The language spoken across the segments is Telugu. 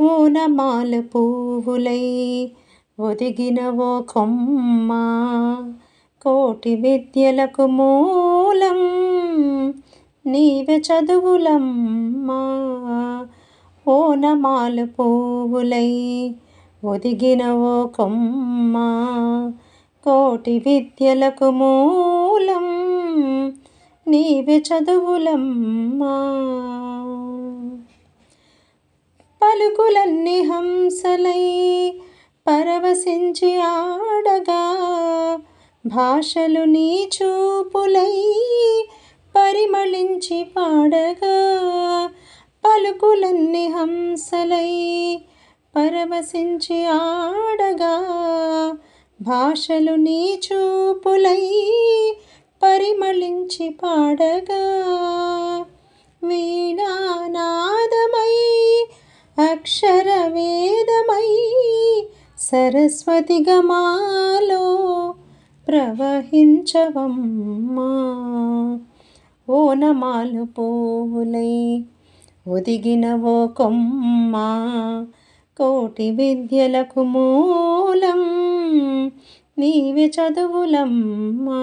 పూనమాల పువ్వులై ఒదిగిన ఓ కొమ్మ. కోటి విద్యలకు మూలం నీవే చదువులమ్మా. ఓనమాల పువ్వులై ఒదిగిన ఓ కొమ్మ. కోటి విద్యలకు మూలం నీవే చదువులమ్మా. పలుకులన్నీ హంసలై పరవశించి ఆడగా భాషలు నీ చూపులై పరిమళించి పాడగా పలుకులన్నీ హంసలై పరవశించి ఆడగా భాషలు నీ చూపులై పరిమళించి పాడగా వీణా సరస్వతి గమాలో ప్రవహించవమ్మా ఓనమాలు పువ్వులై ఒదిగిన ఓ కొమ్మ కోటి విద్యలకు మూలం నీవి చదువులమ్మా.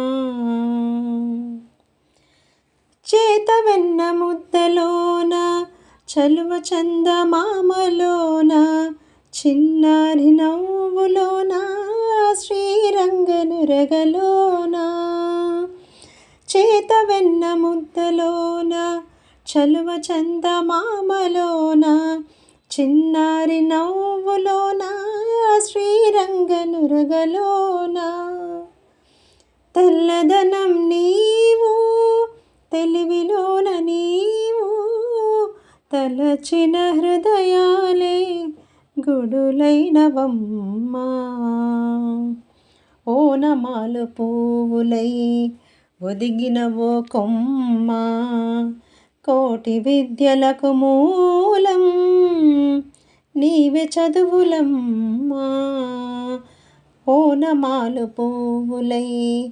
చేత వెన్న ముద్దలోన చలువ చందమామలోన చిన్నారి చెరువులోనా శ్రీరంగనురగలోనా? చేత వెన్న ముద్దలోన? చలువ చందమామలోన చిన్నారి నవ్వులోన? శ్రీరంగనురగలోన? తెల్లదనం నీవు తెలివిలోన నీవు తలచిన హృదయాలే గుడులైనవమ్మా. ఓనమాలు పువ్వులై ఒదిగిన ఓ కొమ్మ కోటి విద్యలకు మూలం నీవే చదువులమ్మా. ఓనమాలు పువ్వులై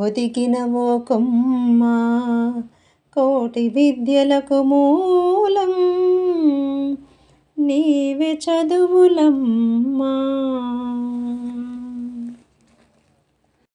ఒదిగిన ఓ కొమ్మ కోటి విద్యలకు మూలం నీవే చదువులమ్మా.